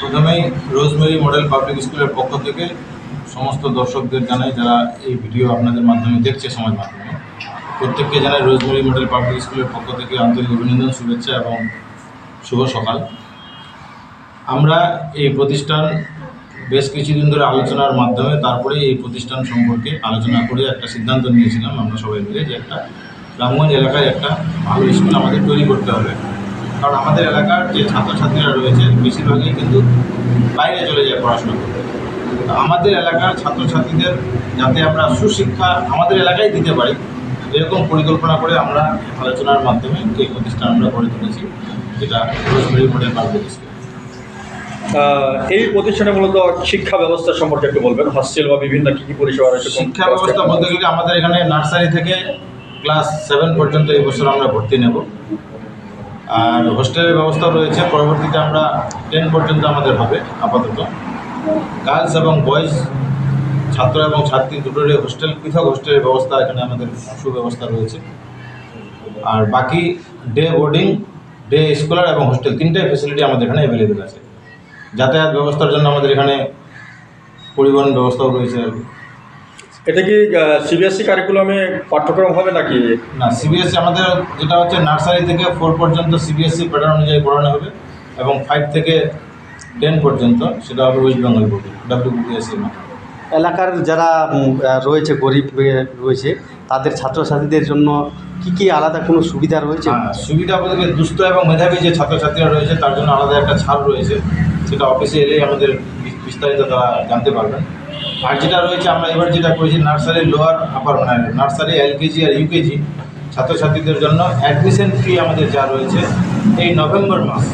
প্রথমেই rosemary model public স্কুলের পক্ষ থেকে সমস্ত দর্শকদের জানাই যারা এই ভিডিও আপনাদের মাধ্যমে দেখছে সমাজ মাধ্যমে। প্রত্যেককে জানাই রোজমেরি মডেল পাবলিক স্কুলের পক্ষ থেকে আন্তরিক অভিনন্দন, শুভেচ্ছা এবং শুভ সকাল। আমরা এই প্রতিষ্ঠান বেশ কিছুদিন ধরে আলোচনার মাধ্যমে তারপরে এই প্রতিষ্ঠান সম্পর্কে আলোচনা করে একটা সিদ্ধান্ত নিয়েছিলাম। আমরা সবাই মিলে যে একটা রামগঞ্জ এলাকায় একটা ভালো স্কুল আমাদের তৈরি করতে হবে। কারণ আমাদের এলাকার যে ছাত্রছাত্রীরা রয়েছে বেশিরভাগই কিন্তু বাইরে চলে যায় পড়াশোনা করতে। তো আমাদের এলাকার ছাত্রছাত্রীদের যাতে আমরা সুশিক্ষা আমাদের এলাকায় দিতে পারি এরকম পরিকল্পনা করে আমরা আলোচনার মাধ্যমে এই প্রতিষ্ঠান আমরা গড়ে তুলেছি যেটা রোজমেরি মডেল পাবলিক স্কুল এই প্রতিষ্ঠানে মূলত শিক্ষা ব্যবস্থা সম্পর্কে একটু বলবেন হস্টেল বা বিভিন্ন কি কি পরিষেবা রয়েছে শিক্ষা ব্যবস্থা বলতে গেলে আমাদের এখানে নার্সারি থেকে ক্লাস সেভেন পর্যন্ত এই বছর আমরা ভর্তি নেব। আর হোস্টেলের ব্যবস্থা রয়েছে, পরবর্তীতে আমরা টেন পর্যন্ত আমাদের হবে, আপাতত। গার্লস এবং বয়েজ ছাত্র এবং ছাত্রী দুটোরই হোস্টেল পৃথক হোস্টেলের ব্যবস্থা এখানে আমাদের সুব্যবস্থা রয়েছে। আর বাকি ডে বোর্ডিং ডে স্কলার এবং হোস্টেল তিনটাই ফেসিলিটি আমাদের এখানে অ্যাভেলেবেল আছে। যাতায়াত ব্যবস্থার জন্য আমাদের এখানে পরিবহন ব্যবস্থাও রয়েছে। আর কি এটা কি সিবিএসসি কারিকুলামে E পাঠ্যক্রম হবে নাকি? না সিবিএসসি আমাদের যেটা হচ্ছে নার্সারি থেকে ফোর পর্যন্ত সিবিএসসি প্যাটার্ন অনুযায়ী পড়ানো হবে এবং ফাইভ থেকে টেন পর্যন্ত সেটা হবে ওয়েস্ট বেঙ্গল বোর্ড ডাব্লিউবিএসসির মাধ্যমে। এলাকার যারা রয়েছে গরিব রয়েছে তাদের ছাত্রছাত্রীদের জন্য কি কি আলাদা কোনো সুবিধা রয়েছে? হ্যাঁ সুবিধা বলতে গেলে দুস্থ এবং মেধাবী যে ছাত্রছাত্রীরা রয়েছে তার জন্য আলাদা একটা ছাড় রয়েছে। সেটা অফিসে এলেই আমাদের বিস্তারিত তারা জানতে পারবেন। আর যেটা রয়েছে আমরা এবার যেটা করেছি নার্সারি লোয়ার আপার মানে নার্সারি এলকেজি আর ইউকেজি ছাত্রছাত্রীদের জন্য অ্যাডমিশন ফি আমাদের যা রয়েছে এই নভেম্বর মাস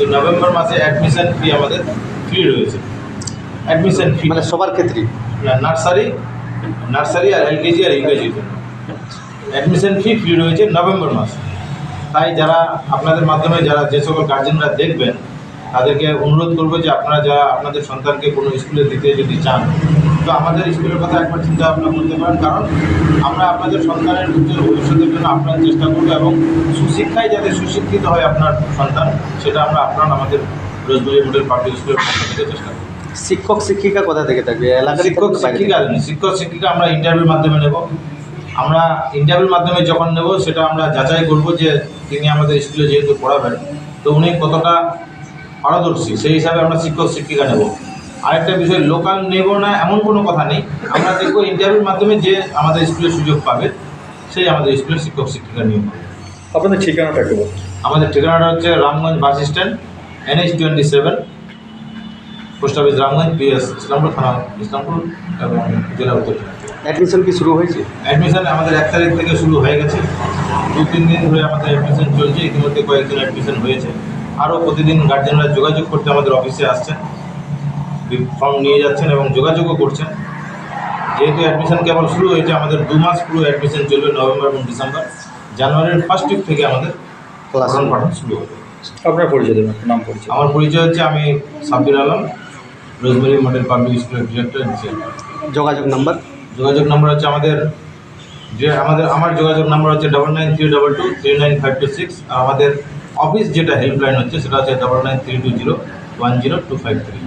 এই নভেম্বর মাসে অ্যাডমিশন ফি আমাদের ফ্রি রয়েছে। অ্যাডমিশন ফি মানে সবার ক্ষেত্রে নার্সারি নার্সারি আর এলকেজি আর ইউকেজির জন্য অ্যাডমিশন ফি ফ্রি রয়েছে নভেম্বর মাসে। তাই যারা আপনাদের মাধ্যমে যারা যে সকল গার্জেনরা দেখবেন তাদেরকে অনুরোধ করব যে আপনারা যারা আপনাদের সন্তানকে কোনো স্কুলে দিতে যদি চান তো আমাদের স্কুলের কথা একবার চিন্তা ভাবনা করতে পারেন কারণ আমরা আপনাদের সন্তানের উজ্জ্বল ভবিষ্যতের জন্য আপনার চেষ্টা করব এবং সুশিক্ষায় যাতে সুশিক্ষিত হয় আপনার সন্তান সেটা আমরা আপনার আমাদের রোজবেরি মডেল পাবলিক স্কুলের পক্ষ থেকে চেষ্টা করব। শিক্ষক শিক্ষিকা কোথা থেকে থাকবে? এলাকার শিক্ষক শিক্ষিকা শিক্ষক শিক্ষিকা আমরা ইন্টারভিউর মাধ্যমে নেব। আমরা ইন্টারভিউর মাধ্যমে যখন নেব সেটা আমরা যাচাই করব যে তিনি আমাদের স্কুলে যেহেতু পড়াবেন তো উনি কতটা পারদর্শী সেই হিসাবে আমরা শিক্ষক শিক্ষিকা নেব। আরেকটা বিষয় লোকাল নেব না এমন কোনো কথা নেই। আমরা দেখব ইন্টারভিউর মাধ্যমে যে আমাদের স্কুলের সুযোগ পাবে সেই আমাদের স্কুলের শিক্ষক শিক্ষিকা নিয়োগ হবে। আপনাদের ঠিকানাটা একটু বলুন। আমাদের ঠিকানাটা হচ্ছে Ramganj bus stand NH twenty seven post office Ramganj PS Islampur থানা ইসলামপুর এবং জেলা উত্তর অ্যাডমিশন কি শুরু হয়েছে? অ্যাডমিশন আমাদের এক তারিখ থেকে শুরু হয়ে গেছে। দু তিন দিন ধরে আমাদের অ্যাডমিশন চলছে। ইতিমধ্যে কয়েকজন অ্যাডমিশন হয়েছে। আরও প্রতিদিন গার্জেনরা যোগাযোগ করতে আমাদের অফিসে আসছেন। ফর্ম নিয়ে যাচ্ছেন এবং যোগাযোগও করছেন। যেহেতু অ্যাডমিশন কেবল শুরু হয়েছে আমাদের দু মাস পুরো অ্যাডমিশন চলবে নভেম্বর এবং ডিসেম্বর। জানুয়ারির ফার্স্ট উইক থেকে আমাদের ক্লাস পঠন পাঠন শুরু হবে। আপনার পরিচয় দেবেন নাম পরিচয়। আমার পরিচয় হচ্ছে আমি Sabbir Alam Rosemary model public স্কুলের ডিরেক্টর যোগাযোগ নাম্বার? যোগাযোগ নাম্বার হচ্ছে আমাদের যে আমাদের আমার যোগাযোগ নাম্বার হচ্ছে double nine three double two three nine five two six আর আমাদের অফিস যেটা হেল্পলাইন হচ্ছে সেটা হচ্ছে double nine three two zero one zero two five three